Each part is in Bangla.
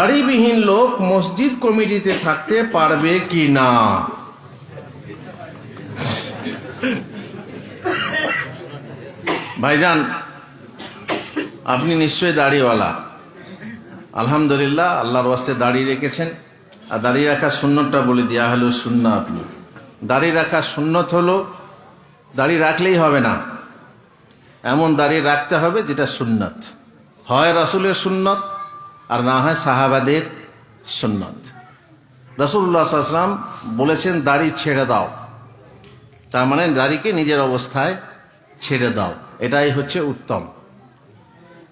দাড়িবিহীন লোক মসজিদ কমিটিতে থাকতে পারবে কি না? ভাইজান, আপনি নিশ্চয়ই দাড়িওয়ালা। আলহামদুলিল্লাহ, আল্লাহর ওয়াস্তে দাড়ি রেখেছেন। আর দাড়ি রাখার সুন্নতটা বলে দেওয়া হলো শূন্য আপনি। দাড়ি রাখার সুন্নত হলো, দাড়ি রাখলেই হবে না। এমন দাড়ি রাখতে হবে যেটা সুন্নত। হয় রাসুলের সুন্নত আর না হয় সাহাবাদের সুন্নত। রসুল্লাহ সাল্লাম বলেছেন, দাড়ি ছেড়ে দাও। তার মানে দাড়িকে নিজের অবস্থায় ছেড়ে দাও। এটাই হচ্ছে উত্তম।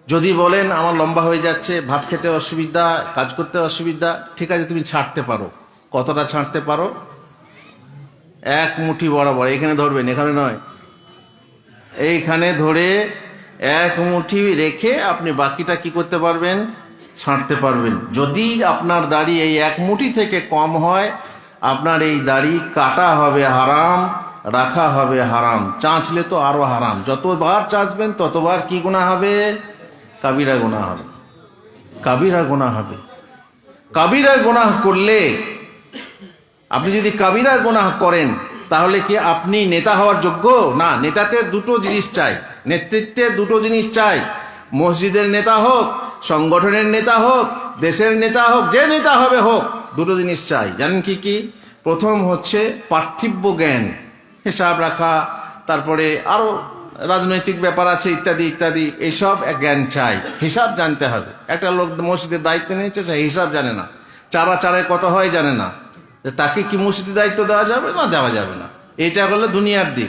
যদি বলেন, আমার লম্বা হয়ে যাচ্ছে, ভাত খেতে অসুবিধা, কাজ করতে অসুবিধা, ঠিক আছে, তুমি ছাড়তে পারো। কতটা ছাড়তে পারো? এক মুঠি বরাবর। এখানে ধরবেন, এখানে নয়। এইখানে ধরে এক মুঠি রেখে আপনি বাকিটা কি করতে পারবেন? ছাঁটতে পারবেন। যদি আপনার দাড়ি এই এক মুঠি থেকে কম হয়, আপনার এই দাড়ি কাটা হবে হারাম, রাখা হবে হারাম। চাঁচলে তো আরও হারাম। যতবার চাঁচবেন, ততবার কি গুণা হবে? কাবিরা গুণা হবে। কাবিরা গোনা হবে। কাবিরা গোনাহ করলে, আপনি যদি কাবিরা গোনাহ করেন, তাহলে কি আপনি নেতা হওয়ার যোগ্য? না, নেতাতে দুটো জিনিস চাই। নেতৃত্বে দুটো জিনিস চাই। মসজিদের নেতা হোক সংগঠনের নেতা হোক, দেশের নেতা হোক, যে নেতা হবে হোক, দুটো জিনিস চাই। জানেন কি কি? প্রথম হচ্ছে পার্থিব্য জ্ঞান। হিসাব রাখা, তারপরে আরও রাজনৈতিক ব্যাপার আছে, ইত্যাদি ইত্যাদি এইসব জ্ঞান চাই। হিসাব জানতে হবে। একটা লোক মসজিদের দায়িত্ব নিয়েছে, সে হিসাব জানে না। চারা চারায় কত হয় জানে না। তাকে কি মসজিদের দায়িত্ব দেওয়া যাবে? না, দেওয়া যাবে না। এটা হলো দুনিয়ার দিক।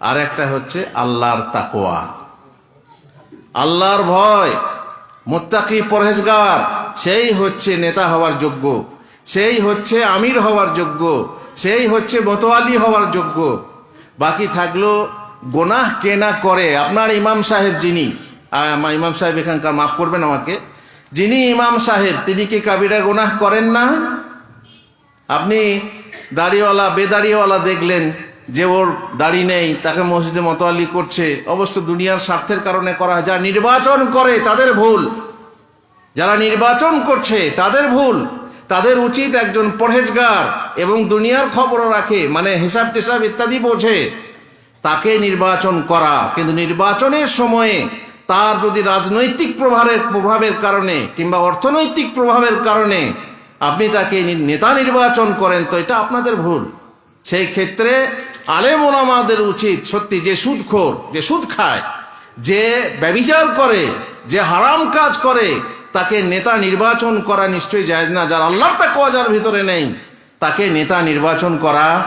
আর একটা হচ্ছে আল্লাহর তাকোয়া আল্লাহর ভয়। মোত্তাকি পরহেজগার, সেই হচ্ছে নেতা হওয়ার যোগ্য। সেই হচ্ছে আমির হওয়ার যোগ্য। সেই হচ্ছে মতোয়ালি হওয়ার যোগ্য। বাকি থাকল, গোনাহ কেনা করে, আপনার ইমাম সাহেব যিনি ইমাম সাহেব এখানকার, মাফ করবেন আমাকে, যিনি ইমাম সাহেব, তিনি কি কাবিরা গোনাহ করেন না? আপনি দাড়িওয়ালা, বেদাড়িওয়ালা দেখলেন যে ওর দাড়ি নেই, তাকে মসজিদে মতোয়ালি করছে, অবশ্য দুনিয়ার স্বার্থের কারণে করা হয়। যারা নির্বাচন করে, তাদের ভুল। যারা নির্বাচন করছে, তাদের ভুল। তাদের উচিত একজন পরহেজগার এবং দুনিয়ার খবরও রাখে মানে হিসাব টিসাব ইত্যাদি বোঝে। তাকে নির্বাচন করা। কিন্তু নির্বাচনের সময়ে তার যদি রাজনৈতিক প্রভাবের প্রভাবের কারণে কিংবা অর্থনৈতিক প্রভাবের কারণে আপনি তাকে নেতা নির্বাচন করেন, তো এটা আপনাদের ভুল। সেই ক্ষেত্রে আলেম ওলামাদের উচিত, সত্যি, যে সুদখোর, যে সুদ খায়, যে ব্যবিচার করে, যে হারাম কাজ করে, তাকে নেতা নির্বাচন করা নিশ্চয়ই জায়েজ না। যার আল্লাহ তাকওয়া যার ভিতরে নেই, তাকে নেতা নির্বাচন করা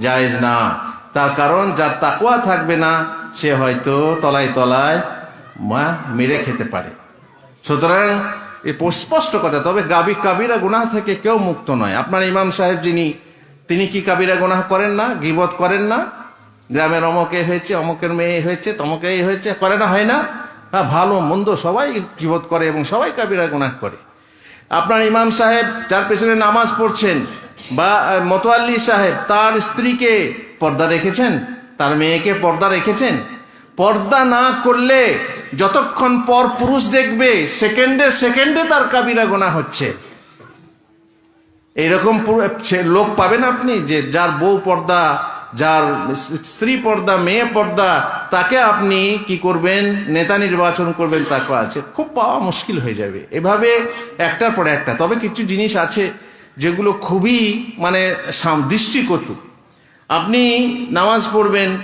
জায়েজ না। তার কারণ, যার তাকওয়া থাকবে না, সে হয়তো তলায় তলায় মা মেরে খেতে পারে। সুতরাং, এ স্পষ্ট কথা, তবে গাবি কাবিরা গুনাহ থেকে কেউ মুক্ত নয়। আপনার ইমাম সাহেব যিনি তিনি কি কাবিরা গুনাহ করেন না? গিবত করেন না? গ্রামের অমকে হয়েছে, অমকের মেয়ে হয়েছে তমকে এই হয়েছে, করে না, হয় না? হ্যাঁ ভালো, মন্দ সবাই গিবত করে এবং সবাই কাবিরা গুনাহ করে। আপনার ইমাম সাহেব যার পেছনে নামাজ পড়ছেন বা মতোয়াল্লি সাহেব, তার স্ত্রীকে পর্দা রেখেছেন? তার মেয়েকে পর্দা রেখেছেন? পর্দা না করলে যতক্ষণ পর পুরুষ দেখবে, সেকেন্ডে সেকেন্ডে তার কাবিরা গোনা হচ্ছে। এইরকম লোক পাবেন আপনি যে যার বউ পর্দা, যার স্ত্রী পর্দা, মেয়ে পর্দা, তাকে আপনি কি করবেন? নেতা নির্বাচন করবেন, তাকে আছে। খুব পাওয়া মুশকিল হয়ে যাবে। এভাবে একটার পরে একটা। তবে কিছু জিনিস আছে যেগুলো খুবই মানে দৃষ্টিকটু। আপনি নামাজ পড়বেন,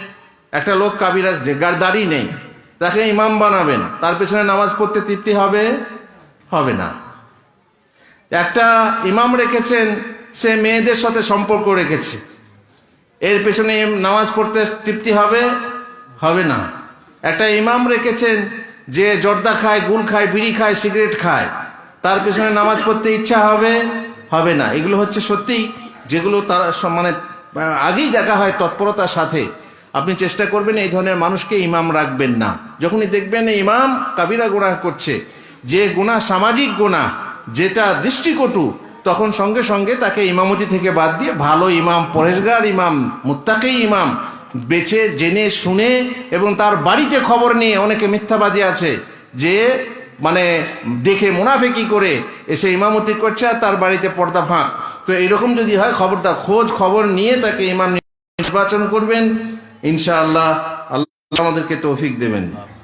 একটা লোক কাবিরা যে দাড়ি নেই, তাকে ইমাম বানাবেন, তার পেছনে নামাজ পড়তে তৃপ্তি হবে? হবে না। একটা ইমাম রেখেছেন, সে মেয়েদের সাথে সম্পর্ক রেখেছে। এর পেছনে নামাজ পড়তে তৃপ্তি হবে? হবে না। একটা ইমাম রেখেছেন, যে জর্দা খায়, গুল খায়, বিড়ি খায়, সিগারেট খায়, তার পেছনে নামাজ পড়তে ইচ্ছা হবে? হবে না। এগুলো হচ্ছে সত্যি, যেগুলো তারা মানে আগেই দেখা হয় তৎপরতার সাথে। আপনি চেষ্টা করবেন এই ধরনের মানুষকে ইমাম রাখবেন না। যখনই দেখবেন ইমাম কাবিরা গুনাহ করছে, যে গুনাহ সামাজিক গুনাহ যেটা দৃষ্টিকটু, তখন সঙ্গে সঙ্গে তাকে ইমামতি থেকে বাদ দিয়ে ভালো ইমাম পরেশগার ইমাম, মুত্তাকি ইমাম বেছে, জেনে, শুনে এবং তার বাড়িতে খবর নিয়ে অনেকে মিথ্যাবাদী আছে যে মানে দেখে মুনাফেকি করে এসে ইমামতি করছে আর তার বাড়িতে পর্দা ফাঁক। তো এরকম যদি হয়, খবরদার খোঁজ, খবর নিয়ে তাকে ইমাম নির্বাচন করবেন। ইনশাআল্লাহ, আল্লাহ আমাদেরকে তৌফিক দেবেন।